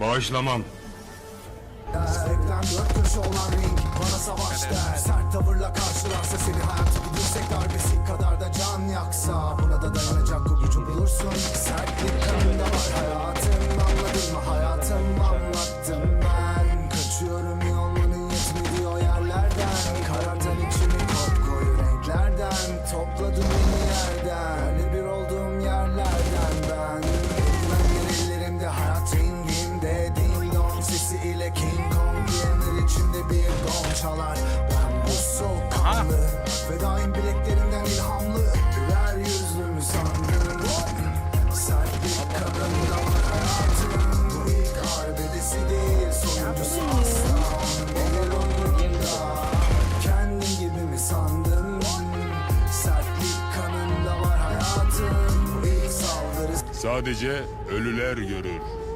Bağışlamam. Ekrem dört köşe olan ring bana savaş der Sert tavırla karşılarsa seni Ve daim bileklerimden ilhamlı. Güler yüzlümü sandım. Sertlik kanında var hayatım. İlk arbedesi değil Sonuncusu Kendim gibi mi sandım Sertlik kanında var hayatım. İlk saldırı Sadece ölüler görür.